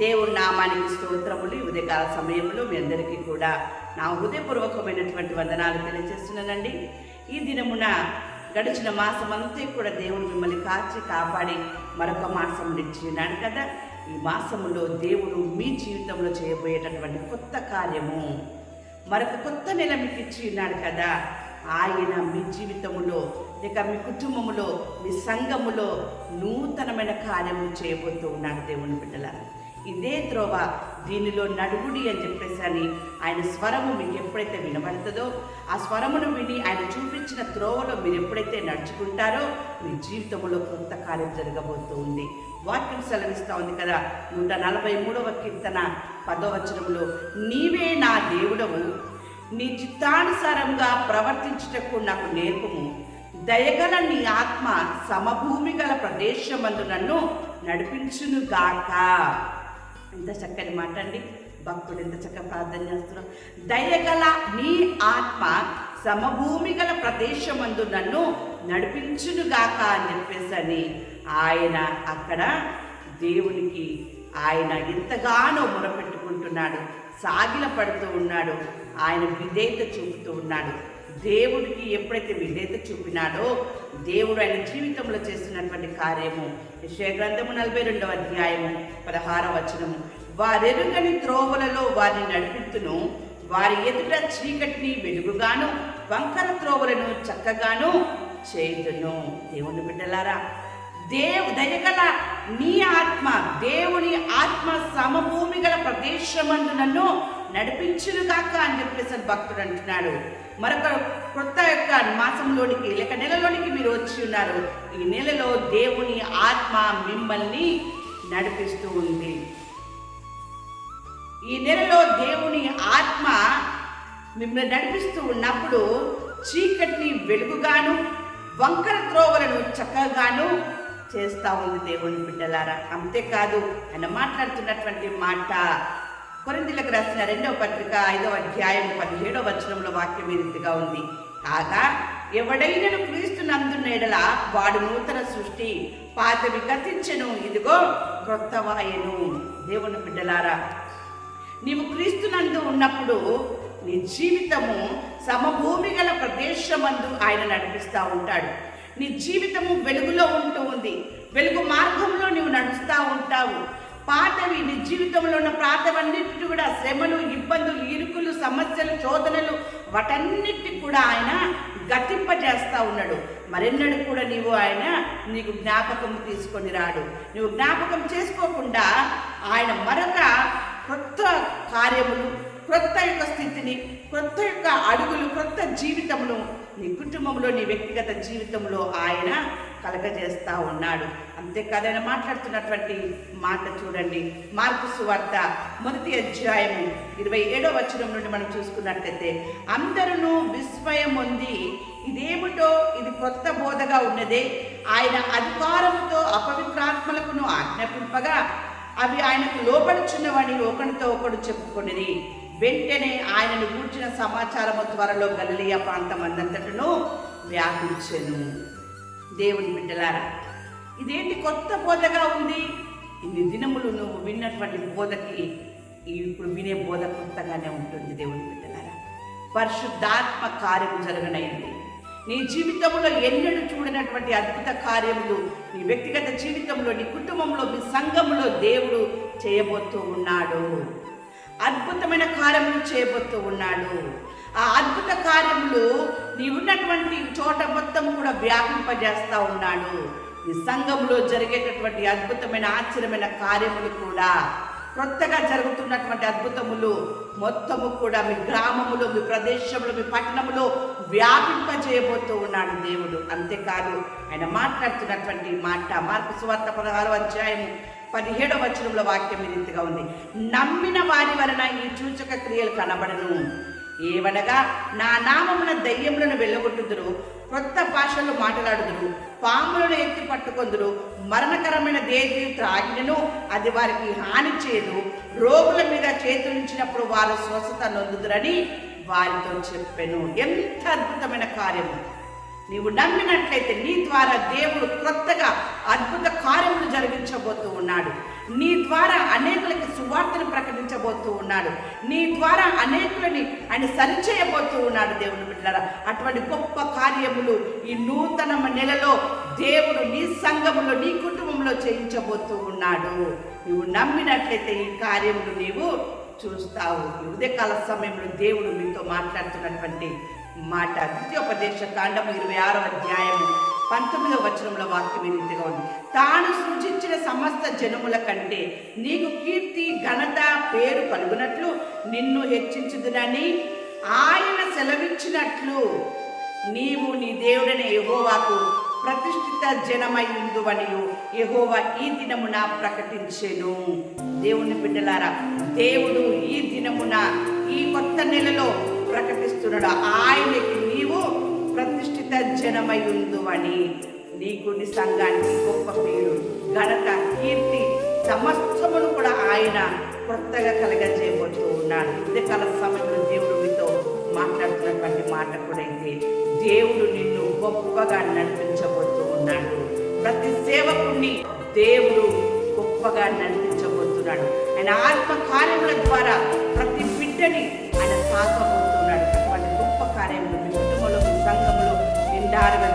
దేవుడి నామానికి స్తోత్రములు. ఈ ఉదయకాల సమయంలో మీ అందరికీ కూడా నా హృదయపూర్వకమైనటువంటి వందనాలు తెలియజేస్తున్నానండి. ఈ దినమున గడిచిన మాసం అంతా కూడా దేవుడు మిమ్మల్ని కాచి కాపాడి మరొక మాసం ఇచ్చి ఉన్నాడు కదా. ఈ మాసములో దేవుడు మీ జీవితంలో చేయబోయేటటువంటి కొత్త కార్యము మరొక కొత్త నెల మీకు ఇచ్చి ఉన్నాడు కదా. ఆయన మీ జీవితములో లేక మీ కుటుంబములో మీ సంఘములో నూతనమైన కార్యము చేయబోతూ ఉన్నాడు దేవుని బిడ్డల ఇదే త్రోవ దీనిలో నడుగుడి అని చెప్పేసి అని ఆయన స్వరము మీకు ఎప్పుడైతే వినబడుతుందో ఆ స్వరమును విని ఆయన చూపించిన త్రోవలో మీరు ఎప్పుడైతే నడుచుకుంటారో మీ జీవితంలో కొత్త కార్యం జరగబోతూ ఉంది. వాక్యం సెలవిస్తూ ఉంది కదా నూట నలభై మూడవ కీర్తన పదవచనంలో నీవే నా దేవుడవు నీ చిత్తానుసారంగా ప్రవర్తించటకు నాకు నేర్పము. దయగల నీ ఆత్మ సమభూమి గల ప్రదేశమందు నన్ను నడిపించునుగాక. ఎంత చక్కని మాట అండి. భక్తుడు ఎంత చక్కగా ప్రార్థన చేస్తున్నాడు దయగల నీ ఆత్మ సమభూమి గల ప్రదేశమందు నన్ను నడిపించునుగాక అని చెప్పేసని ఆయన అక్కడ దేవునికి ఆయన ఎంతగానో మొరపెట్టుకుంటున్నాడు సాగిల పడుతూ ఉన్నాడు ఆయన విధేయత చూపుతూ ఉన్నాడు. దేవుడికి ఎప్పుడైతే విధేయత చూపినాడో దేవుడు ఆయన జీవితంలో చేస్తున్నటువంటి కార్యము. విషయ గ్రంథము నలభై రెండవ అధ్యాయము పదహార వచనము. వారెరుగని త్రోవలలో వారిని నడిపిస్తును వారి ఎదుట చీకటిని వెలుగుగాను వంకర త్రోవలను చక్కగాను చేతును దేవుని బిడ్డలారా దేవు దయగల నీ ఆత్మ దేవుని ఆత్మ సమభూమి గల ప్రదేశమందు నన్ను నడిపించునుగాక అని చెప్పేసి భక్తుడు అంటున్నాడు. మరొక కొత్త యొక్క మాసంలోనికి లేక నెలలోనికి మీరు వచ్చి ఉన్నారు. ఈ నెలలో దేవుని ఆత్మ మిమ్మల్ని నడిపిస్తూ ఉంది. ఈ నెలలో దేవుని ఆత్మ మిమ్మల్ని నడిపిస్తూ ఉన్నప్పుడు చీకటిని వెలుగుగాను వంకర త్రోవలను చక్కగాను చేస్తూ ఉంది దేవుని బిడ్డలారా. అంతేకాదు ఆయన మాట్లాడుతున్నటువంటి మాట కొరిందులకు రాసిన రెండవ పత్రిక ఐదవ అధ్యాయం పదిహేడవ వచనంలో వాక్యం ఈ రీతిగా ఉంది. కాగా ఎవడైనను క్రీస్తు నందున్న వాడు నూతన సృష్టి పాతవి గతించెను ఇదిగో క్రొత్తవాయను దేవుని బిడ్డలారా నీవు క్రీస్తునందు ఉన్నప్పుడు నీ జీవితము సమభూమి గల ప్రదేశమందు ఆయన నడిపిస్తూ ఉంటాడు. నీ జీవితము వెలుగులో ఉంటూ ఉంది. వెలుగు మార్గంలో నీవు నడుస్తూ ఉంటావు. పాతవి నీ జీవితంలో ఉన్న ప్రాతవన్నిటి కూడా శ్రమలు ఇబ్బందులు ఇరుకులు సమస్యలు శోధనలు వాటన్నిటి కూడా ఆయన గతింపజేస్తూ ఉన్నాడు. మరెన్నడు కూడా నీవు ఆయన నీకు జ్ఞాపకం తీసుకొని రాడు. నువ్వు జ్ఞాపకం చేసుకోకుండా ఆయన మరొక కొత్త కార్యములు క్రొత్త యొక్క స్థితిని క్రొత్త యొక్క అడుగులు క్రొత్త జీవితమును నీ కుటుంబంలో నీ వ్యక్తిగత జీవితంలో ఆయన కలగజేస్తా ఉన్నాడు. అంతేకాదు ఆయన మాట్లాడుతున్నటువంటి మాట చూడండి. మార్పు సువార్త మొదటి అధ్యాయము ఇరవై ఏడో వచనం నుండి మనం చూసుకున్నట్లయితే అందరూ విస్మయం ఉంది ఇదేమిటో ఇది కొత్త బోధగా ఉన్నదే. ఆయన అధికారముతో అపవిత్రాత్మలకును ఆజ్ఞాపింపగా అవి ఆయనకు లోపడుచున్నవని ఒకరితో ఒకడు చెప్పుకునేది వెంటనే ఆయనను కూర్చిన సమాచారము త్వరలో గలిలియా ప్రాంతం అందంతటను వ్యాపించెను. దేవుని బిడ్డలారా ఇదేంటి కొత్త బోధగా ఉంది? ఇన్ని దినములు నువ్వు విన్నటువంటి బోధకి ఇప్పుడు వినే బోధ కొత్తగానే ఉంటుంది దేవుని బిడ్డలారా. పరిశుద్ధాత్మ కార్యము జరగనైంది. నీ జీవితంలో ఎన్నడూ చూడనటువంటి అద్భుత కార్యములు నీ వ్యక్తిగత జీవితంలో నీ కుటుంబంలో మీ సంఘంలో దేవుడు చేయబోతూ ఉన్నాడు. అద్భుతమైన కార్యములు చేయబోతూ ఉన్నాడు. ఆ అద్భుత కార్యములు నీ ఉన్నటువంటి చోట మొత్తం కూడా వ్యాపింపజేస్తూ ఉన్నాడు. ఈ సంఘంలో జరిగేటటువంటి అద్భుతమైన ఆశ్చర్యమైన కార్యములు కూడా కొత్తగా జరుగుతున్నటువంటి అద్భుతములు మొత్తము కూడా మీ గ్రామములో మీ ప్రదేశంలో మీ పట్టణంలో వ్యాపింపజేయబోతూ ఉన్నాడు దేవుడు. అంతేకాదు ఆయన మాట్లాడుతున్నటువంటి మాట మార్పు సువార్త పదహారో అధ్యాయం పదిహేడవ వచనంలో వాక్యం ఈ రీతిగా ఉంది. నమ్మిన వారి వలన ఈ సూచక క్రియలు కనబడను. ఏవనగా నా నామమున దయ్యములను వెళ్ళగొట్టుదురు కొత్త భాషల్లో మాట్లాడుదురు పాములను ఎత్తి పట్టుకొందురు మరణకరమైన దేవి త్రాగినను అది వారికి హాని చేయదు. రోగుల మీద చేతులుంచినప్పుడు వారు స్వస్థత నొందుదురని వారితో చెప్పాను. ఎంత అద్భుతమైన కార్యము! నీవు నమ్మినట్లయితే నీ ద్వారా దేవుడు కొత్తగా అద్భుత కార్యములు జరిగించబోతూ ఉన్నాడు. నీ ద్వారా అనేకులకి నడిపించబోతూ ఉన్నాడు. నీ ద్వారా అనేకులని ఆయన సరిచేయబోతూ ఉన్నాడు దేవుని బిడ్డలారా. అటువంటి గొప్ప కార్యములు ఈ నూతన నెలలో దేవుడు నీ సంఘములో నీ కుటుంబంలో చేయించబోతూ ఉన్నాడు. నువ్వు నమ్మినట్లయితే ఈ కార్యములు నీవు చూస్తావు. ఉదయకాల సమయంలో దేవుడు మీతో మాట్లాడుతున్నటువంటి మాట. ద్వితీయోపదేశ కాండము ఇరవై ఆరవ అధ్యాయము పంతొమ్మిదవ వచనంలో వాక్యం ఈ ఉంది తాను సృజించిన సమస్త జనముల కంటే నీకు కీర్తి ఘనత పేరు కలుగునట్లు నిన్ను హెచ్చించుదునని ఆయన సెలవిచ్చినట్లు నీవు నీ దేవుడైన ఎహోవాకు ప్రతిష్ఠిత జనమై ఉందువనియు యెహోవా ఈ దినమున ప్రకటించెను. దేవుని బిడ్డలారా దేవుడు ఈ దినమున ఈ కొత్త నెలలో ప్రకటిస్తున్నాడు. ఆయనకి నీవు ప్రతిష్ఠిత జనమై ఉందువని నీకు నీ సంఘానికి గొప్ప పేరు ఘనత కీర్తి సమస్తమును కూడా ఆయన కొత్తగా కలగజేయబోతూ ఉన్నాడు. ఇంతకాల సమయంలో దేవుడు మీతో మాట్లాడుతున్నటువంటి మాట కూడా అయితే దేవుడు నిన్ను గొప్పగా నడిపించబోతూ ఉన్నాడు. ప్రతి సేవకుణ్ణి దేవుడు గొప్పగా నడిపించబోతున్నాడు. ఆయన ఆత్మ కార్యముల ద్వారా ప్రతి బిడ్డని ఆయన తాకబోతున్నాడు కార్యములు మీ కుటుంబంలో మీ సంఘములు నిండారుగా